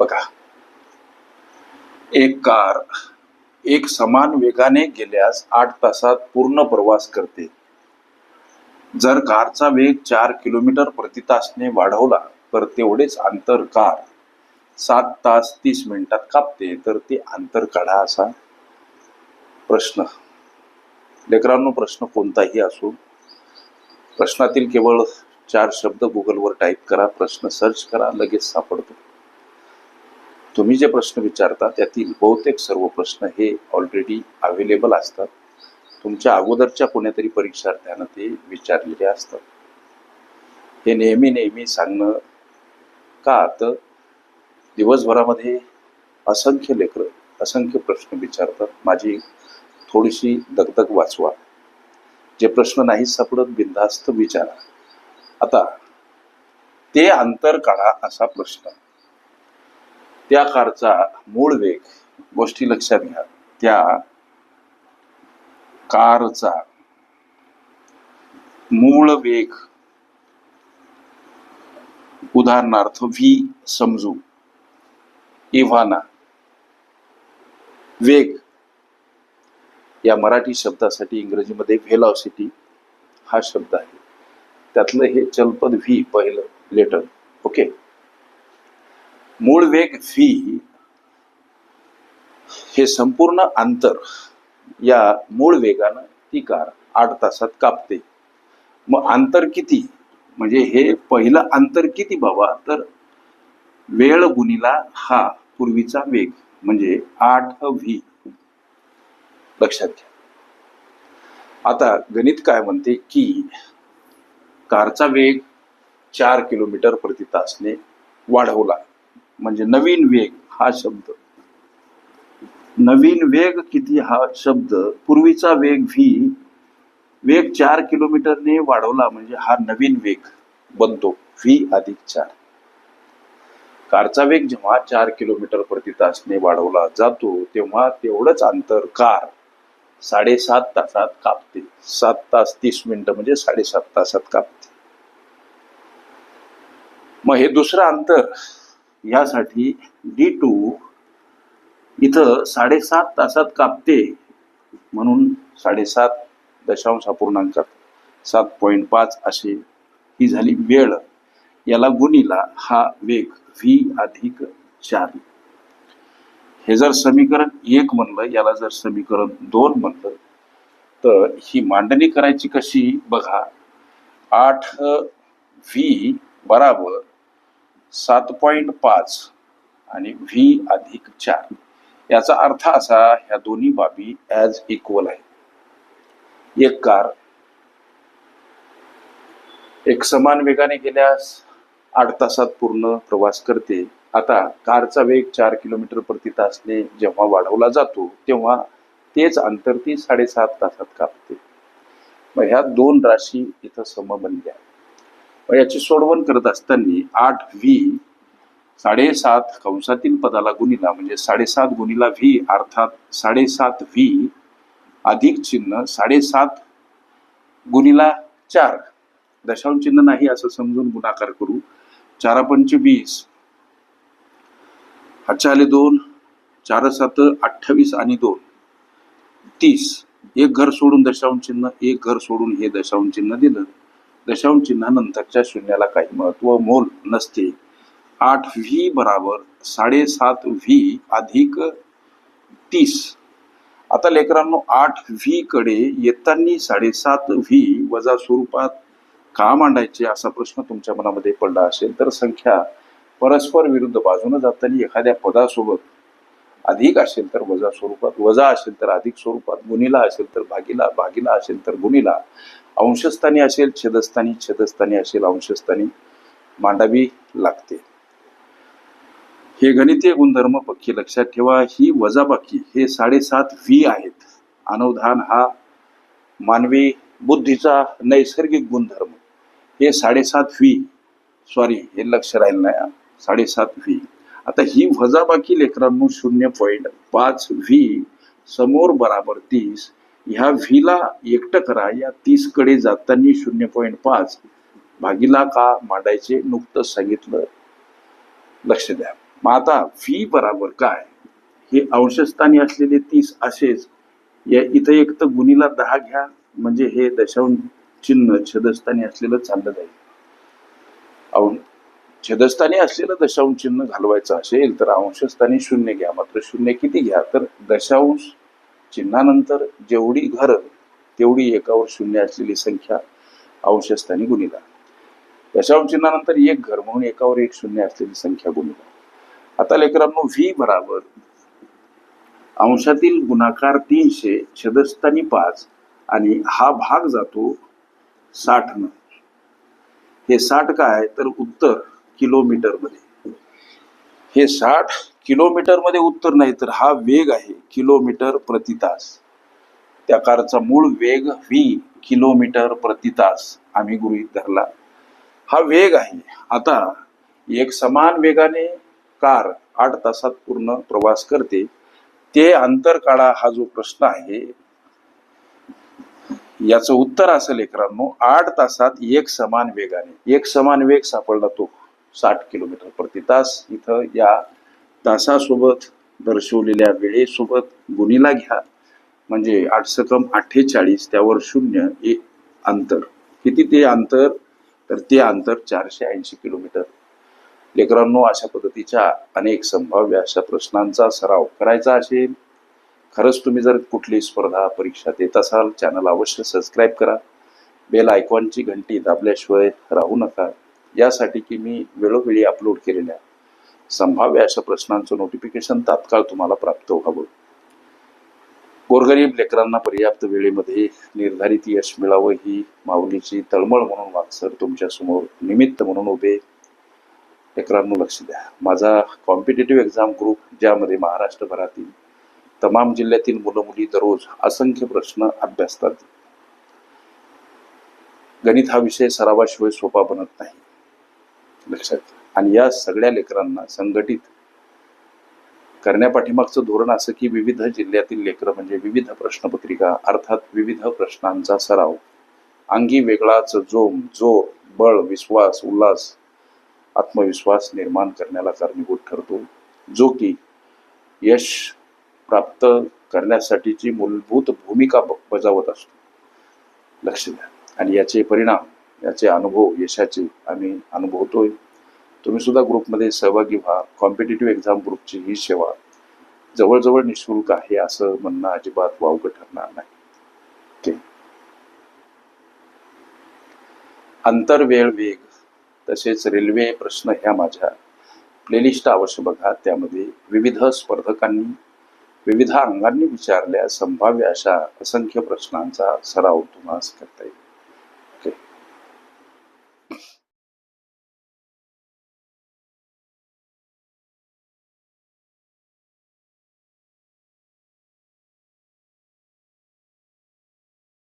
बघा. एक कार एक समान वेगाने गेल्यास आठ तासात पूर्ण प्रवास करते. जर कारचा वेग चार किलोमीटर प्रति तासने वाढवला तर तेवढेच अंतर कार सात तास तीस मिनिटात कापते तर ते अंतर काढा असा प्रश्न. लेकरांनो प्रश्न कोणताही असो प्रश्नातील केवळ चार शब्द गुगलवर टाईप करा प्रश्न सर्च करा लगेच सापडतो. तुम्ही जे प्रश्न विचारता त्यातील बहुतेक सर्व प्रश्न हे ऑलरेडी अवेलेबल असतात. तुमच्या अगोदरच्या कोण्यातरी परीक्षार्थ्यानं ते विचारलेले असतात. हे नेहमी नेहमी सांगणं का तर दिवसभरामध्ये असंख्य लेकरं असंख्य प्रश्न विचारतात. माझी थोडीशी दगदग वाचवा. जे प्रश्न नाही सापडत बिनधास्त विचारा. आता ते अंतर काढा असा प्रश्न. त्या कारचा मूळ वेग गोष्टी लक्षात घ्या. त्या कारचा मूळ वेग उदाहरणार्थ व्ही समजू. इव्हाना वेग. या मराठी शब्दासाठी इंग्रजीमध्ये व्हेलॉसिटी हा शब्द आहे. त्यातलं हे चलपद व्ही पहिलं लेटर ओके मूळ वेग व्ही हे संपूर्ण अंतर या मूळ वेगानं ती कार आठ तासात कापते. मग अंतर किती? म्हणजे हे पहिलं अंतर किती बाबा? तर वेळ गुणीला हा पूर्वीचा वेग म्हणजे आठ व्ही लक्षात घ्या. आता गणित काय म्हणते की कारचा वेग चार किलोमीटर प्रति तासने वाढवला. म्हणजे नवीन वेग हा शब्द. नवीन वेग किती हा शब्द? पूर्वीचा वेग व्ही वेग चार किलोमीटरने वाढवला म्हणजे हा नवीन वेग बनतो. व्ही अधिक चार. कारचा वेग जेव्हा चार किलोमीटर प्रति तासने वाढवला जातो तेव्हा तेवढंच अंतर कार साडेसात तासात कापते. सात तास तीस मिनिटं म्हणजे साडेसात तासात कापते. मग हे दुसरं अंतर यासाठी डी टू इथं साडेसात तासात कापते म्हणून साडेसात दशांश अपूर्णांकात सात पॉईंट पाच असे ही झाली वेळ. याला गुणीला हा वेग व्ही अधिक चार. हे जर समीकरण एक म्हणलं याला जर समीकरण दोन म्हणलं तर ही मांडणी करायची कशी? बघा आठ व्ही बराबर सात पॉईंट पाच आणि व्ही अधिक चार. याचा अर्थ असा ह्या दोन्ही बाबी ॲज इक्वल आहे एक कार एक समान वेगाने गेल्यास आठ तासात पूर्ण प्रवास करते. आता कारचा वेग चार किलोमीटर प्रति तासने जेव्हा वाढवला जातो तेव्हा तेच अंतर ती साडेसात तासात कापते. मग ह्या दोन राशी इथं सम बनल्या याची सोडवण करत असताना आठ व्ही साडेसात कंसातील पदाला गुणिला म्हणजे साडेसात गुणिला व्ही अर्थात साडेसात व्ही अधिक चिन्ह साडेसात गुणिला चार. दशांश चिन्ह नाही असं समजून गुणाकार करू. चारा पंच वीस. अच्छा आले दोन चार सात अठ्ठावीस आणि दोन. तीस. एक घर सोडून दशांश चिन्ह एक घर सोडून हे दशांश चिन्ह दिलं. दशांश चिन्हानंतरच्या शून्याला काही महत्त्व मोल नसते. आठ व्ही बराबर साडेसात व्ही अधिक तीस. आता लेकरांनो आठ व्ही कडे येताना साडेसात व्ही वजा स्वरूपात का मांडायचे असा प्रश्न तुमच्या मनामध्ये पडला असेल तर संख्या परस्पर विरुद्ध बाजूने जाताना एखाद्या पदासोबत अधिक असेल तर वजा स्वरूपात वजा असेल तर अधिक स्वरूपात गुणिला असेल तर भागीला भागीला असेल तर गुणिला. अंशस्थानी असेल छेदस्थानी छेदस्थानी असेल अंशस्थानी. मांडावी लागते. हे गणितीय गुणधर्म पक्की लक्षात ठेवा. ही वजाबाकी हे साडेसात व्ही आहेत. अनुधान हा मानवी बुद्धीचा नैसर्गिक गुणधर्म. हे साडेसात व्ही सॉरी हे लक्ष राहील नाही. साडेसात व्ही. आता ही वजाबाकी लेकरांनो शून्य पॉईंट पाच व्ही समोर बराबर तीस. ह्या व्हीला एकटं करा. या तीसकडे जाताना शून्य पॉईंट पाच. भागीला का मांडायचे नुकतंच सांगितलं. लक्ष द्या. मग आता व्ही बराबर काय? हे अंशस्थानी असलेले तीस असेच. या इथं एक तर गुणीला दहा घ्या. म्हणजे हे दशांश चिन्ह छेदस्थानी असलेलं चाललं जाईल. औ- छेदस्थानी असलेलं दशांश चिन्ह घालवायचं असेल तर अंशस्थानी शून्य घ्या. मात्र शून्य किती घ्या? तर दशांश चिन्हानंतर जेवढी घर तेवढी एकावर शून्य असलेली संख्या अंशस्थानी गुणिला. दशांश चिन्हानंतर एक घर म्हणून एकावर एक शून्य असलेली संख्या गुणिला. आता लेकरांनो व्ही बराबर अंशातील गुणाकार तीनशे छदस्थानी पाच आणि हा भाग जातो साठ न हे साठ काय? तर उत्तर किलोमीटरमध्ये हे साठ किलोमीटरमध्ये उत्तर नाही तर हा वेग आहे किलोमीटर प्रति तास. त्या कारचा मूळ वेग व्ही किलोमीटर प्रति तास आम्ही गृहीत धरला. हा वेग आहे. आता एक समान वेगाने कार आठ तासात पूर्ण प्रवास करते ते अंतर काढा हा जो प्रश्न आहे. याचं उत्तर असं लेकरांनो आठ तासात एक समान वेगाने. एक समान वेग सापडला तो. साठ किलोमीटर प्रति तास इथं या तासासोबत दर्शवलेल्या वेळेसोबत गुणीला घ्या. म्हणजे आठसक्रम अठ्ठेचाळीस त्यावर शून्य एक अंतर. किती ते अंतर? तर ते अंतर चारशे ऐंशी किलोमीटर. लेकरांनो अशा पद्धतीच्या अनेक संभाव्य अशा प्रश्नांचा सराव करायचा असेल. खरंच तुम्ही जर कुठली स्पर्धा परीक्षा देत असाल चॅनल अवश्य सबस्क्राईब करा. बेल आयकॉनची घंटी दाबल्याशिवाय राहू नका. यासाठी की मी वेळोवेळी अपलोड केलेल्या संभाव्य अशा प्रश्नांचं नोटिफिकेशन तात्काळ तुम्हाला प्राप्त व्हावं. गोरगरीब लेकरांना पर्याप्त वेळेमध्ये निर्धारित यश मिळावं ही माऊलीची तळमळ म्हणून वागसर तुमच्यासमोर निमित्त म्हणून उभे. लेकरांनो लक्ष द्या. माझा कॉम्पिटेटिव्ह एक्झाम ग्रुप ज्यामध्ये महाराष्ट्रभरातील तमाम जिल्ह्यातील मुलं मुली दररोज असंख्य प्रश्न अभ्यासतात. गणित हा विषय सरावाशिवाय सोपा बनत नाही. लक्षात आणि या सगळ्या लेकरांना संघटित करण्यापाठीमागचं धोरण असं की विविध जिल्ह्यातील लेकरं म्हणजे विविध प्रश्नपत्रिका अर्थात विविध प्रश्नांचा सराव अंगी वेगळाच जोम जोर बळ विश्वास उल्हास आत्मविश्वास निर्माण करण्याला कारणीभूत ठरतो. जो की यश प्राप्त करण्यासाठीची मूलभूत भूमिका ब- बजावत असतो. लक्ष द्या. आणि याचे परिणाम याचे अनुभव यशाचे आम्ही अनुभवतोय तुम्ही सुद्धा ग्रुपमध्ये सहभागी व्हा. कॉम्पिटेटिव्ह एक्झाम ग्रुपची ही सेवा जवळजवळ निशुल्क आहे असं म्हणणं अजिबात वावगं ठरणार नाही. ओके. वेळ वेग तसेच रेल्वे प्रश्न ह्या माझ्या प्लेलिस्ट अवश्य बघा. त्यामध्ये विविध स्पर्धकांनी विविध अंगांनी विचारल्या संभाव्य अशा असंख्य प्रश्नांचा सराव तुम्हाला करता येईल.